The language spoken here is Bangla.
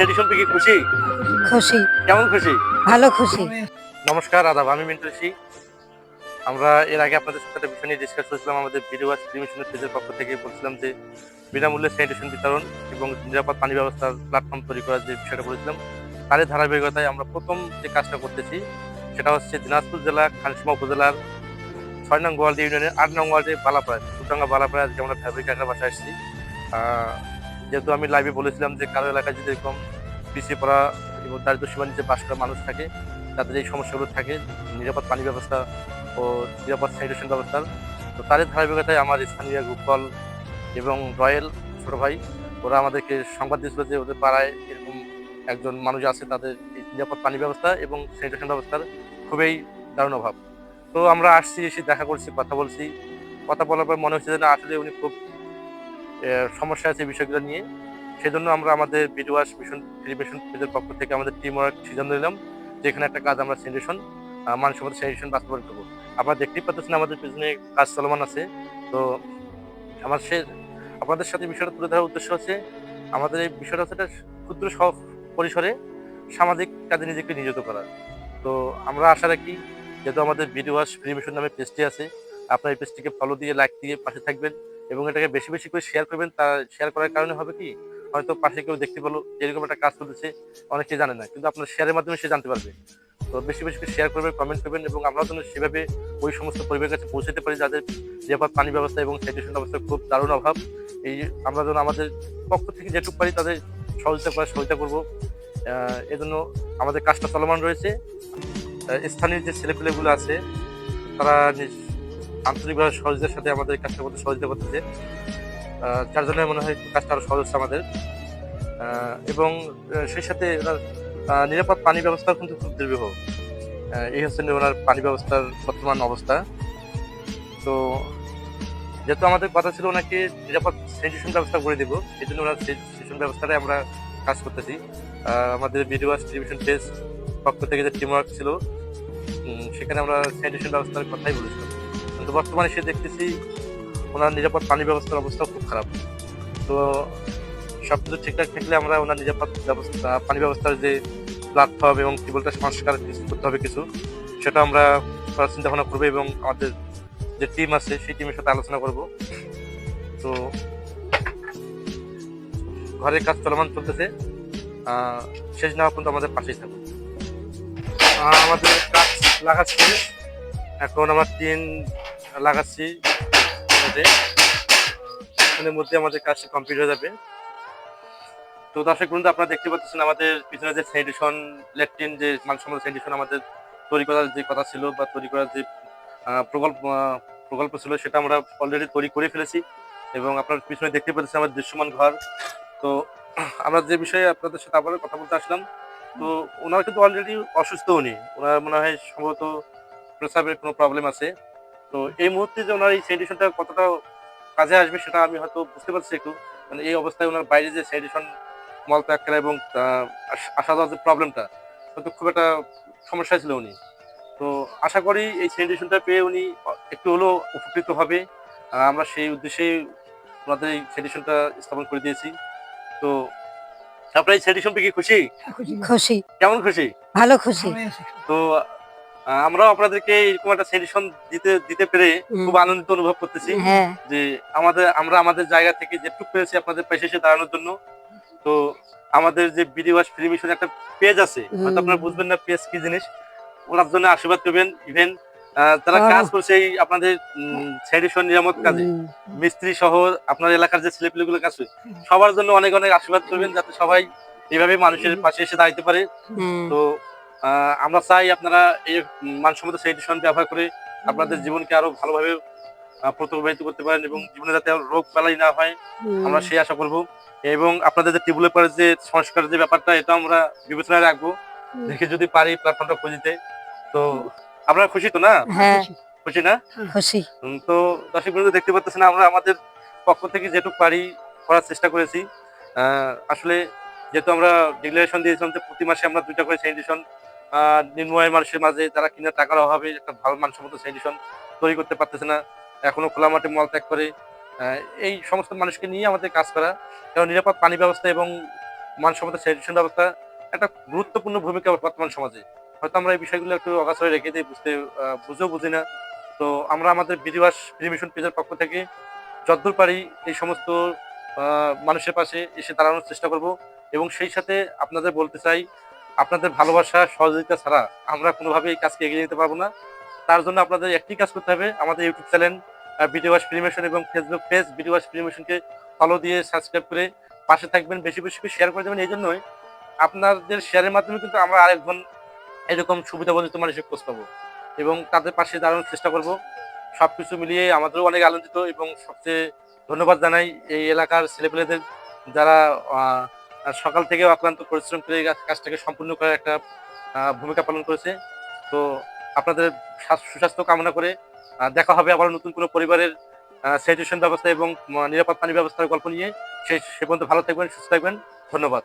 স্যানিটেশন পেয়ে কি খুশি? খুশি। কেমন খুশি? ভালো খুশি। নমস্কার আদাব আমি মিন্টুসি আমরা এর আগে আপনাদের সাথে বিষয় নিয়ে ডিসকাস করেছিলাম আমাদের ভিডিও ওয়াচ টেলিভিশনের পেজের পক্ষ থেকে বলছিলাম যে বিনামূল্যে স্যানিটেশন বিতরণ এবং নিরাপদ পানি ব্যবস্থার প্ল্যাটফর্ম তৈরি করার যে বিষয়টা বলেছিলাম তারই ধারাবাহিকতায় আমরা প্রথম যে কাজটা করতেছি সেটা হচ্ছে দিনাজপুর জেলা খানসিমা উপজেলার ছয় নং গোয়ালদি ইউনিয়নের আট নং ওয়ার্ডে বালাপাড়া সুটাঙ্গা বালাপাড়া আজকে আমরা ফ্যাব্রিক আঁকার বাসায় আসছি। যেহেতু আমি লাইভে বলেছিলাম যে কারও এলাকায় যদি এরকম পিছিয়ে পড়া এবং দারিদ্র সীমার নিচে বাস করা মানুষ থাকে, তাদের এই সমস্যাগুলো থাকে, নিরাপদ পানি ব্যবস্থা ও নিরাপদ স্যানিটেশন ব্যবস্থার তো তাদের ধারাবাহিকতায় আমার স্থানীয় গ্রুপল এবং রয়্যাল ছোটো ভাই, ওরা আমাদেরকে সংবাদ দিয়েছিল যে ওদের পাড়ায় এরকম একজন মানুষ আছে, তাদের নিরাপদ পানি ব্যবস্থা এবং স্যানিটেশন ব্যবস্থার খুবই দারুণ অভাব। তো আমরা আসছি, এসে দেখা করছি, কথা বলছি। কথা বলার পর মনে হচ্ছে যে না, আসলে উনি খুব সমস্যা আছে বিষয়গুলো নিয়ে। সেজন্য আমরা আমাদের বিডওয়াস মিশন টেলিভিশন পেজের পক্ষ থেকে আমাদের টিম ওয়ার্ক সিদ্ধান্ত নিলাম যে এখানে একটা কাজ আমরা স্যানিটেশন মানসম্মত স্যানিটেশন বাস্তবায়ন করব। আপনারা দেখতেই পাচ্ছেন আমাদের পিছনে কাজ চলমান আছে। তো আমার সে আপনাদের সাথে বিষয়টা তুলে ধরার উদ্দেশ্য হচ্ছে, আমাদের এই বিষয়টা হচ্ছে ক্ষুদ্র সহ পরিসরে সামাজিক কাজে নিজেকে নিয়োজিত করা। তো আমরা আশা রাখি যেহেতু আমাদের ভিডিও ওয়াশ ফ্রি মিশন নামে পেজটি আছে, আপনার এই পেজটিকে ফলো দিয়ে লাইক দিয়ে পাশে থাকবেন এবং এটাকে বেশি বেশি করে শেয়ার করবেন। তা শেয়ার করার কারণে হবে কি হয়তো পাশে কেউ দেখতে পেল, যেরকম একটা কাজ চলতেছে অনেকে জানে না, কিন্তু আপনার শেয়ারের মাধ্যমে সে জানতে পারবে। তো বেশি বেশি শেয়ার করবেন কমেন্ট করবেন এবং আমরা যেন সেভাবে ওই সমস্ত পরিবারের কাছে পৌঁছাতে পারি, যাদের নিরাপদ পানি ব্যবস্থা এবং স্যানিটেশন ব্যবস্থার খুব দারুণ অভাব। এই আমরা যেন আমাদের পক্ষ থেকে যেটুকু পারি, তাদের সহযোগিতা করার সহযোগিতা করব। এজন্য আমাদের কাজটা চলমান রয়েছে। স্থানীয় যে ছেলেপেলেগুলো আছে, তারা আন্তরিকভাবে সহযোগিতার সাথে আমাদের কাজটা করতে সহযোগিতা করতেছে। যার জন্য মনে হয় কাজটা আরও সহজ হচ্ছে আমাদের। এবং সেই সাথে ওনার নিরাপদ পানি ব্যবস্থা কিন্তু খুব দুর্বিহ। এই হচ্ছে ওনার পানি ব্যবস্থার বর্তমান অবস্থা। তো, যেহেতু আমাদের কথা ছিল ওনাকে নিরাপদ স্যানিটেশন ব্যবস্থা করে দেবো, এই জন্য ওনার স্যানিটেশন ব্যবস্থাটাই আমরা কাজ করতেছি। আমাদের ভিডিও টেলিভিশন পেজ পক্ষ থেকে যে টিম ওয়ার্ক ছিল সেখানে আমরা স্যানিটেশন ব্যবস্থার কথাই বলেছিলাম। কিন্তু বর্তমানে সে দেখতেছি ওনার নিরাপদ পানি ব্যবস্থার অবস্থা খুব খারাপ। তো সব কিছু ঠিকঠাক থাকলে আমরা ওনার নিরাপদ ব্যবস্থা, পানি ব্যবস্থার যে প্ল্যাটফর্ম এবং টিউবওয়েলটা সংস্কার করতে হবে কিছু, সেটা আমরা করার চিন্তা ভাবনা করব এবং আমাদের যে টিম আছে, সেই টিমের সাথে আলোচনা করব। তো ঘরের কাজ চলমান চলতেছে। শেষ না পর্যন্ত আমাদের পাশেই থাকবে আমাদের কাজ লাগাচ্ছি। এখন আমার টিন লাগাচ্ছি। এটাতে। কিছুক্ষণের মধ্যে আমাদের কাজটা কমপ্লিট হয়ে যাবে। তো দর্শক বন্ধু, আপনারা দেখতে পাচ্ছেন আমাদের পিছনে যে স্যানিটেশন ল্যাট্রিন যে মানসম্মত স্যানিটেশন আমাদের তৈরি করার যে কথা ছিল বা তৈরি করার যে প্রকল্প প্রকল্প ছিল, সেটা আমরা অলরেডি তৈরি করে ফেলেছি। এবং আপনার পিছনে দেখতে পাচ্ছেন আমার দৃশ্যমান ঘর। তো আমরা যে বিষয়ে আপনাদের সাথে আবার কথা বলতে আসলাম, তো ওনার কিন্তু অলরেডি অসুস্থ উনি। ওনার মনে হয় সম্ভবত প্রস্রাবের কোনো প্রবলেম আছে। তো এই মুহূর্তে যে ওনার এই স্যানিটেশনটা কতটা কাজে আসবে সেটা আমি হয়তো বুঝতে পারছি একটু। মানে এই অবস্থায় ওনার বাইরে যে স্যানিটেশন মল ত্যাগ করা এবং আহ, আসা যাওয়ার যে প্রবলেমটা হয়তো খুব একটা সমস্যা ছিল উনি। তো আশা করি এই স্যানিটেশনটা পেয়ে উনি একটু হলেও উপকৃত হবে। আমরা সেই উদ্দেশ্যেই ওনাদের এই স্যানিটেশনটা স্থাপন করে দিয়েছি। তো আপনার এই স্যানিটেশন পেয়ে কি খুশি? খুশি। কেমন খুশি? ভালো খুশি। তো আমরাও আপনাদেরকে এরকম একটা স্যানিটেশন দিতে দিতে পেরে খুব আনন্দিত অনুভব করতেছি। হ্যাঁ। যে আমাদের আমরা আমাদের জায়গা থেকে যেটুকু পেরেছি আপনাদের পাশে এসে দাঁড়ানোর জন্য। তো আমাদের যে বিডি ওয়াশ ফ্রি মিশন একটা পেজ আছে হয়তো আপনারা বুঝবেন না পেজ কি জিনিস। ওনার জন্য আশীর্বাদ করবেন ইভেন তারা হ্যাঁ। কাজ করছে এই আপনাদের স্যানিটেশন নিরামত কাজে। মিস্ত্রি সহ আপনার এলাকার যে ছেলেপিলেগুলো কাজ করে সবার জন্য অনেক অনেক আশীর্বাদ করবেন যাতে সবাই এইভাবে মানুষের পাশে এসে দাঁড়াইতে পারে। তো আমরা চাই আপনারা এই মানসম্মত সেই স্যানিটেশন ব্যবহার করে আপনাদের জীবনকে আরও ভালোভাবে প্রতিবাহিত করতে পারেন এবং জীবনে যাতে রোগ বালাই না হয় আমরা সেই আশা করব। এবং আপনাদের যে টিবুলের পরে যে সংস্কারের যে ব্যাপারটা এটা আমরা বিবেচনায় রাখব। দেখে যদি পারি প্ল্যাটফর্মটা খুঁজিতে তো আপনারা খুশি তো না? হ্যাঁ। খুশি না? খুশি। তো দর্শক বন্ধু দেখতে পাচ্ছেন আমরা আমাদের পক্ষ থেকে যেটুকু পারি করার চেষ্টা করেছি। আহ, আসলে যেহেতু আমরা ডিক্লারেশন দিয়েছিলাম যে প্রতি মাসে আমরা দুইটা করে স্যানিটেশন নিম্নয়ের মানুষের মাঝে যারা কিনা টাকার অভাবে একটা ভালো মানসম্মত স্যানিটেশন তৈরি করতে পারতেছে না, এখনও খোলা মাঠে মল ত্যাগ করে এই সমস্ত মানুষকে নিয়ে আমাদের কাজ করা, কারণ নিরাপদ পানি ব্যবস্থা এবং মানসম্মত স্যানিটেশন ব্যবস্থা একটা গুরুত্বপূর্ণ ভূমিকা বর্তমান সমাজে। হয়তো আমরা এই বিষয়গুলো একটু অগাছরে রেখে দিই, বুঝতে বুঝেও বুঝি না। তো আমরা আমাদের বিধিবাস প্রিমিশন পেজের পক্ষ থেকে যতদূর পারি এই সমস্ত মানুষের পাশে এসে দাঁড়ানোর চেষ্টা করব এবং সেই সাথে আপনাদের বলতে চাই আপনাদের ভালোবাসা, সহযোগিতা ছাড়া আমরা কোনোভাবে এই কাজকে এগিয়ে নিতে পারব না। তার জন্য আপনাদের একটি কাজ করতে হবে। আমাদের ইউটিউব চ্যানেল ভিডিওয়াস ফিল্মেশন এবং ফেসবুক পেজ ভিডিওয়াস ফিল্মেশনকে ফলো দিয়ে সাবস্ক্রাইব করে পাশে থাকবেন। বেশি বেশি করে শেয়ার করে দেবেন। এই জন্যই আপনাদের শেয়ারের মাধ্যমে কিন্তু আমরা আরেকজন এরকম সুবিধা বঞ্চিত মানুষের খোঁজ পাবো এবং তাদের পাশে দাঁড়ানোর চেষ্টা করব। সব কিছু মিলিয়ে আমাদেরও অনেক আনন্দিত এবং সবচেয়ে ধন্যবাদ জানাই এই এলাকার ছেলেপেলেদের যারা সকাল থেকে অক্লান্ত পরিশ্রম করে কাজটাকে সম্পূর্ণ করার একটা ভূমিকা পালন করেছে। তো আপনাদের সুস্বাস্থ্য কামনা করে দেখা হবে আবার নতুন কোনো পরিবারের স্যানিটেশন ব্যবস্থা এবং নিরাপদ পানি ব্যবস্থার গল্প নিয়ে। সে সে পর্যন্ত ভালো থাকবেন, সুস্থ থাকবেন। ধন্যবাদ।